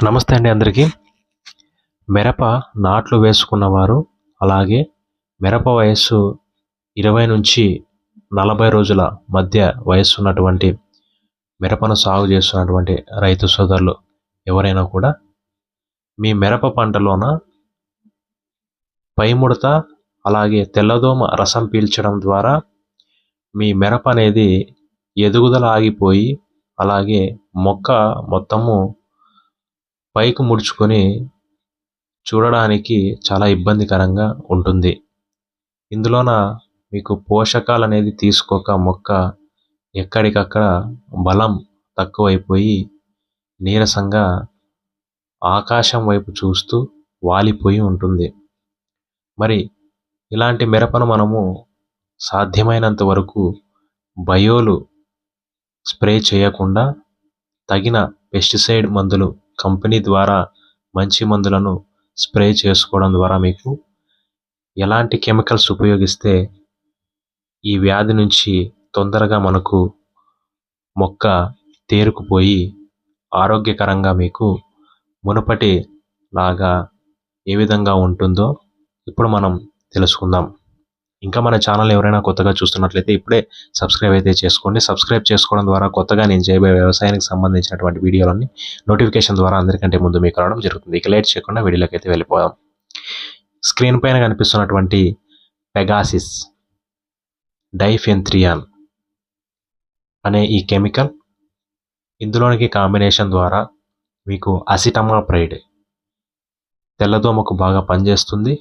నమస్తే అండి అందరికీ. మిరప నాట్లు వేసుకున్నవారు అలాగే మిరప వయస్సు ఇరవై నుంచి నలభై రోజుల మధ్య వయస్సు ఉన్నటువంటి మిరపను సాగు చేస్తున్నటువంటి రైతు సోదరులు ఎవరైనా కూడా మీ మిరప పంటలోన పైముడత అలాగే తెల్లదోమ రసం పీల్చడం ద్వారా మీ మిరప అనేది ఎదుగుదల ఆగిపోయి అలాగే మొక్క మొత్తము పైకి ముడుచుకొని చూడడానికి చాలా ఇబ్బందికరంగా ఉంటుంది. ఇందులోన మీకు పోషకాలు అనేది తీసుకోక మొక్క ఎక్కడికక్కడ బలం తక్కువైపోయి నీరసంగా ఆకాశం వైపు చూస్తూ వాలిపోయి ఉంటుంది. మరి ఇలాంటి మిరపను మనము సాధ్యమైనంత వరకు బయోలు స్ప్రే చేయకుండా తగిన పెస్టిసైడ్ మందులు కంపెనీ ద్వారా మంచి మందులను స్ప్రే చేసుకోవడం ద్వారా మీకు ఎలాంటి కెమికల్స్ ఉపయోగిస్తే ఈ వ్యాధి నుంచి తొందరగా మనకు మొక్క తేరుకుపోయి ఆరోగ్యకరంగా మీకు మునుపటి లాగా ఏ విధంగా ఉంటుందో ఇప్పుడు మనం తెలుసుకుందాం. ఇంకా మన ఛానల్ ఎవరైనా కొత్తగా చూస్తున్నట్లయితే ఇప్పుడే సబ్స్క్రైబ్ అయితే చేసుకోండి. సబ్స్క్రైబ్ చేసుకోవడం ద్వారా కొత్తగా నేను చేయబోయే వ్యవసాయానికి సంబంధించినటువంటి వీడియోలన్నీ నోటిఫికేషన్ ద్వారా అందరికంటే ముందు మీకు రావడం జరుగుతుంది. ఇక లేట్ చేయకుండా వీడియోలోకి అయితే వెళ్ళిపోదాం. స్క్రీన్ పైన కనిపిస్తున్నటువంటి పెగాసిస్ డైఫెంత్రియాన్ అనే ఈ కెమికల్ ఇందులోనికి కాంబినేషన్ ద్వారా మీకు అసిటమాప్రైడ్ తెల్లదోమకు బాగా పనిచేస్తుంది.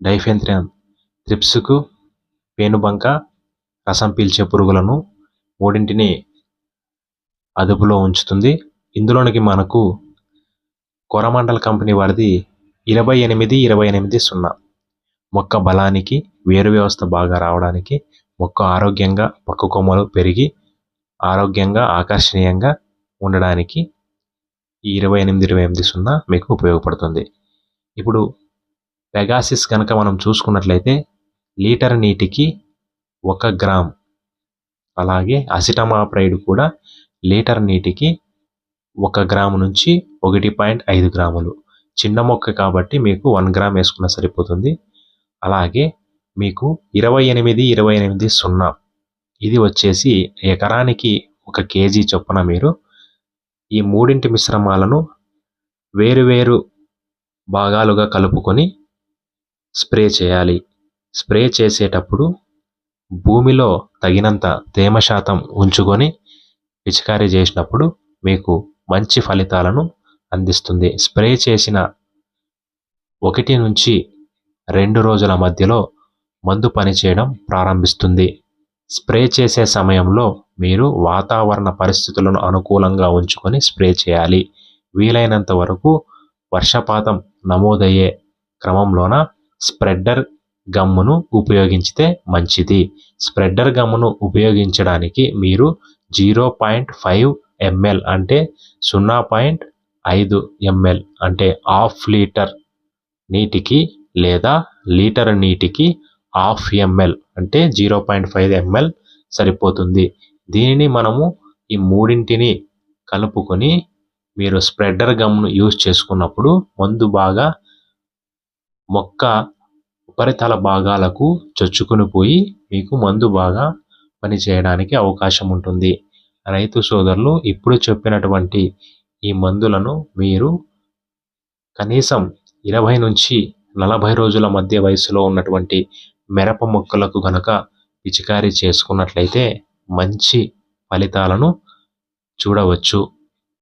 డైఫెంత్రియాన్ త్రిప్స్కు పేనుబంక రసం పీల్చే పురుగులను మూడింటిని అదుపులో ఉంచుతుంది. ఇందులోనికి మనకు కొరమండల కంపెనీ వారిది ఇరవై ఎనిమిది ఇరవై ఎనిమిది సున్నా. మొక్క బలానికి వేరు వ్యవస్థ బాగా రావడానికి మొక్క ఆరోగ్యంగా పక్క కొమ్మలు పెరిగి ఆరోగ్యంగా ఆకర్షణీయంగా ఉండడానికి ఈ ఇరవై ఎనిమిది ఇరవై ఎనిమిది సున్నా మీకు ఉపయోగపడుతుంది. ఇప్పుడు పెగాసిస్ కనుక మనం చూసుకున్నట్లయితే లీటర్ నీటికి ఒక గ్రామ్. అలాగే అసిటమాప్రైడ్ కూడా లీటర్ నీటికి ఒక గ్రాము నుంచి ఒకటి పాయింట్ ఐదు గ్రాములు. చిన్న మొక్క కాబట్టి మీకు వన్ గ్రామ్ వేసుకున్న సరిపోతుంది. అలాగే మీకు ఇరవై ఎనిమిది ఇరవై ఎనిమిది సున్నా. ఇది వచ్చేసి ఎకరానికి ఒక కేజీ చొప్పున మీరు ఈ మూడింటి మిశ్రమాలను వేరువేరు భాగాలుగా కలుపుకొని స్ప్రే చేయాలి. స్ప్రే చేసేటప్పుడు భూమిలో తగినంత తేమ శాతం ఉంచుకొని పిచికారీ చేసినప్పుడు మీకు మంచి ఫలితాలను అందిస్తుంది. స్ప్రే చేసిన ఒకటి నుంచి రెండు రోజుల మధ్యలో మందు పనిచేయడం ప్రారంభిస్తుంది. స్ప్రే చేసే సమయంలో మీరు వాతావరణ పరిస్థితులను అనుకూలంగా ఉంచుకొని స్ప్రే చేయాలి. వీలైనంత వరకు వర్షపాతం నమోదయ్యే క్రమంలోన స్ప్రెడ్డర్ గమ్మును ఉపయోగించితే మంచిది. స్ప్రెడ్డర్ గమ్మును ఉపయోగించడానికి మీరు జీరో పాయింట్ ఫైవ్ ఎంఎల్ అంటే సున్నా పాయింట్ ఐదు ఎంఎల్ అంటే హాఫ్ లీటర్ నీటికి లేదా లీటర్ నీటికి హాఫ్ ఎంఎల్ అంటే జీరో పాయింట్ ఫైవ్ ఎంఎల్ సరిపోతుంది. దీనిని మనము ఈ మూడింటిని కలుపుకొని మీరు స్ప్రెడ్డర్ గమ్ను యూజ్ చేసుకున్నప్పుడు మందు బాగా మొక్క ఉపరితల భాగాలకు చొచ్చుకొని పోయి మీకు మందు బాగా పనిచేయడానికి అవకాశం ఉంటుంది. రైతు సోదరులు ఇప్పుడు చెప్పినటువంటి ఈ మందులను మీరు కనీసం ఇరవై నుంచి నలభై రోజుల మధ్య వయసులో ఉన్నటువంటి మిరప మొక్కలకు గనక పిచికారీ చేసుకున్నట్లయితే మంచి ఫలితాలను చూడవచ్చు.